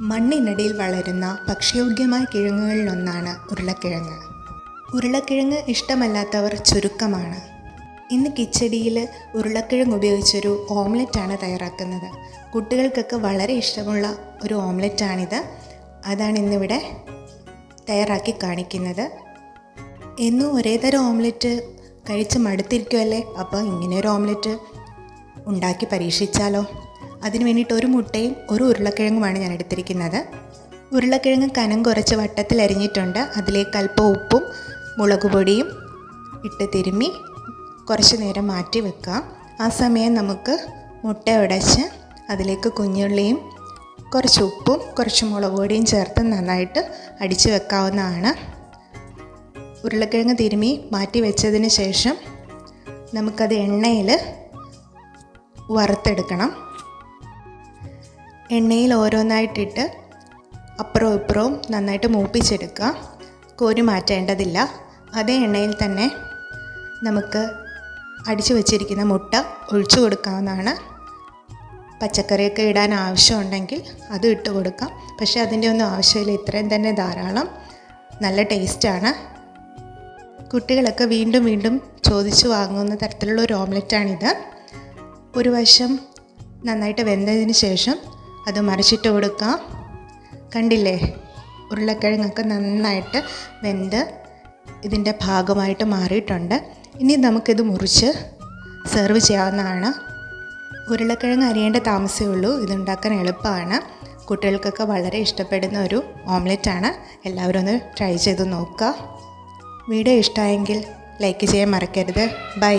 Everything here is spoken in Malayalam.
മണ്ണിനടിയിൽ വളരുന്ന ഭക്ഷ്യയോഗ്യമായ കിഴങ്ങുകളിലൊന്നാണ് ഉരുളക്കിഴങ്ങ്. ഉരുളക്കിഴങ്ങ് ഇഷ്ടമല്ലാത്തവർ ചുരുക്കമാണ്. ഇന്ന് കിച്ചടിയിൽ ഉരുളക്കിഴങ്ങ് ഉപയോഗിച്ചൊരു ഓംലെറ്റാണ് തയ്യാറാക്കുന്നത്. കുട്ടികൾക്കൊക്കെ വളരെ ഇഷ്ടമുള്ള ഒരു ഓംലെറ്റാണിത്. അതാണ് ഇന്നിവിടെ തയ്യാറാക്കി കാണിക്കുന്നത്. എന്നും ഒരേ തരം ഓംലെറ്റ് കഴിച്ച് മടുത്തിരിക്കുമല്ലേ അപ്പോൾ ഇങ്ങനെ ഒരു ഓംലെറ്റ് ഉണ്ടാക്കി പരീക്ഷിച്ചാലോ? അതിന് വേണ്ടിയിട്ട് ഒരു മുട്ടയും ഒരു ഉരുളക്കിഴങ്ങുമാണ് ഞാൻ എടുത്തിരിക്കുന്നത്. ഉരുളക്കിഴങ്ങ് കനം കുറച്ച് വട്ടത്തിൽ അരിഞ്ഞിട്ടുണ്ട്. അതിലേക്ക് അല്പം ഉപ്പും മുളക് പൊടിയും ഇട്ട് തിരുമ്മി കുറച്ച് നേരം മാറ്റി വെക്കാം ആ സമയം നമുക്ക് മുട്ട ഉടച്ച് അതിലേക്ക് കുഞ്ഞുള്ളിയും കുറച്ച് ഉപ്പും കുറച്ച് മുളക് പൊടിയും ചേർത്ത് നന്നായിട്ട് അടിച്ച് വെക്കാവുന്നതാണ്. ഉരുളക്കിഴങ്ങ് തിരുമ്മി മാറ്റി വെച്ചതിന് ശേഷം നമുക്കത് എണ്ണയിൽ വറുത്തെടുക്കണം. എണ്ണയിൽ ഓരോന്നായിട്ടിട്ട് അപ്പുറവും ഇപ്പുറവും നന്നായിട്ട് മൂപ്പിച്ചെടുക്കുക. കോരി മാറ്റേണ്ടതില്ല. അതേ എണ്ണയിൽ തന്നെ നമുക്ക് അടിച്ചു വച്ചിരിക്കുന്ന മുട്ട ഒഴിച്ചു കൊടുക്കാവുന്നതാണ്. പച്ചക്കറിയൊക്കെ ഇടാൻ ആവശ്യമുണ്ടെങ്കിൽ അത് ഇട്ട് കൊടുക്കാം. പക്ഷേ അതിന്റെ ഒന്നും ആവശ്യമില്ല. ഇത്രയും തന്നെ ധാരാളം. നല്ല ടേസ്റ്റാണ്. കുട്ടികളൊക്കെ വീണ്ടും വീണ്ടും ചോദിച്ചു വാങ്ങുന്ന തരത്തിലുള്ള ഒരു ഓംലെറ്റാണിത്. ഒരു വശം നന്നായിട്ട് വെന്തതിന് ശേഷം അത് മറിച്ചിട്ട് കൊടുക്കുക കണ്ടില്ലേ? ഉരുളക്കിഴങ്ങൊക്കെ നന്നായിട്ട് വെന്ത് ഇതിന്റെ ഭാഗമായിട്ട് മാറിയിട്ടുണ്ട്. ഇനി നമുക്കിത് മുറിച്ച് സെർവ് ചെയ്യാവുന്നതാണ്. ഉരുളക്കിഴങ്ങ് അരിയേണ്ട താമസമേ ഉള്ളൂ. ഇതുണ്ടാക്കാൻ എളുപ്പമാണ്. കുട്ടികൾക്കൊക്കെ വളരെ ഇഷ്ടപ്പെടുന്ന ഒരു ഓംലെറ്റാണ് എല്ലാവരും ഒന്ന് ട്രൈ ചെയ്ത് നോക്കുക. വീഡിയോ ഇഷ്ടമായെങ്കിൽ ലൈക്ക് ചെയ്യാൻ മറക്കരുത്. ബൈ